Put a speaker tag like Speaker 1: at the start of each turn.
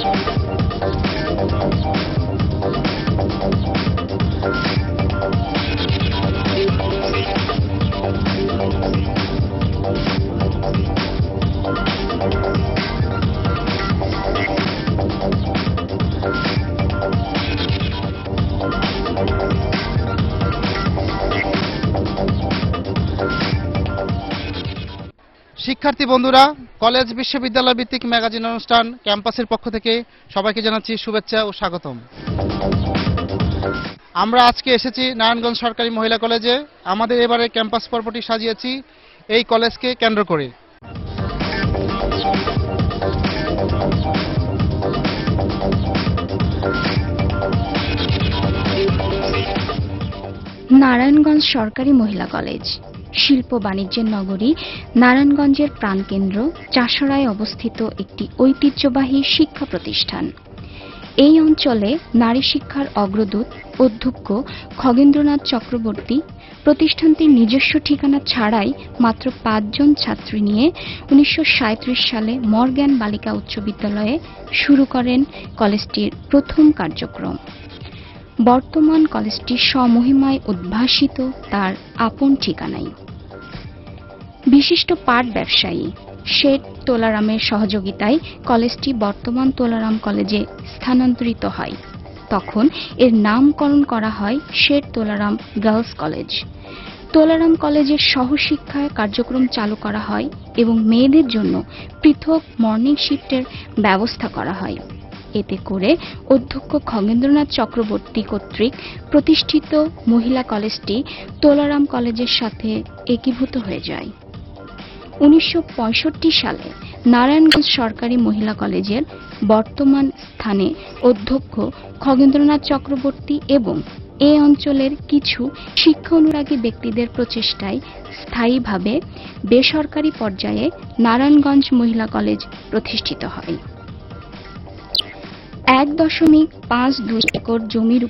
Speaker 1: Thank you. শিক্ষার্থী বন্ধুরা, college, বিশ্ববিদ্যালয় ভিত্তিক ম্যাগাজিন অনুষ্ঠান ক্যাম্পাসের পক্ষ থেকে সবাইকে জানাচ্ছি শুভেচ্ছা ও স্বাগতম। আমরা আজকে এসেছি নারায়ণগঞ্জ সরকারি মহিলা কলেজে। আমাদের এবারে ক্যাম্পাস পর্বটি সাজিয়েছি, এই কলেজকে কেন্দ্র করে।
Speaker 2: নারায়ণগঞ্জ সরকারি মহিলা কলেজ। শিল্প বাণিজ্যের নগরী, নারায়ণগঞ্জের প্রাণকেন্দ্র চাষড়ায় অবস্থিত একটি ঐতিহ্যবাহী শিক্ষা প্রতিষ্ঠান। এই অঞ্চলে নারী শিক্ষার অগ্রদূত, অধ্যক্ষ খগেন্দ্রনাথ চক্রবর্তী প্রতিষ্ঠানটির নিজস্ব ঠিকানা ছাড়াই মাত্র পাঁচজন ছাত্রী নিয়ে উনিশশো সাঁইত্রিশ সালে মর্গ্যান বালিকা উচ্চ বিদ্যালয়ে শুরু করেন কলেজটির প্রথম কার্যক্রম। বর্তমান কলেজটি স্বমহিমায় উদ্ভাসিত, তার আপন ঠিকানায় বিশিষ্ট পাট ব্যবসায়ী শেঠ তোলারামের সহযোগিতায় কলেজটি বর্তমান তোলারাম কলেজে স্থানান্তরিত হয়। তখন এর নামকরণ করা হয় শেঠ তোলারাম গার্লস কলেজ। তোলারাম কলেজের সহশিক্ষায় কার্যক্রম চালু করা হয় এবং মেয়েদের জন্য পৃথক মর্নিং শিফটের ব্যবস্থা করা হয়। এতে করে অধ্যক্ষ খগেন্দ্রনাথ চক্রবর্তী কর্তৃক প্রতিষ্ঠিত মহিলা কলেজটি তোলারাম কলেজের সাথে একীভূত হয়ে যায়। উনিশশো পঁয়ষট্টি সালে নারায়ণগঞ্জ সরকারি মহিলা কলেজের বর্তমান স্থানে অধ্যক্ষ খগেন্দ্রনাথ চক্রবর্তী এবং এ অঞ্চলের কিছু শিক্ষা অনুরাগী ব্যক্তিদের প্রচেষ্টায় স্থায়ীভাবে বেসরকারি পর্যায়ে নারায়ণগঞ্জ মহিলা কলেজ প্রতিষ্ঠিত হয়। এক দশমিক পাঁচ দুই একর জমির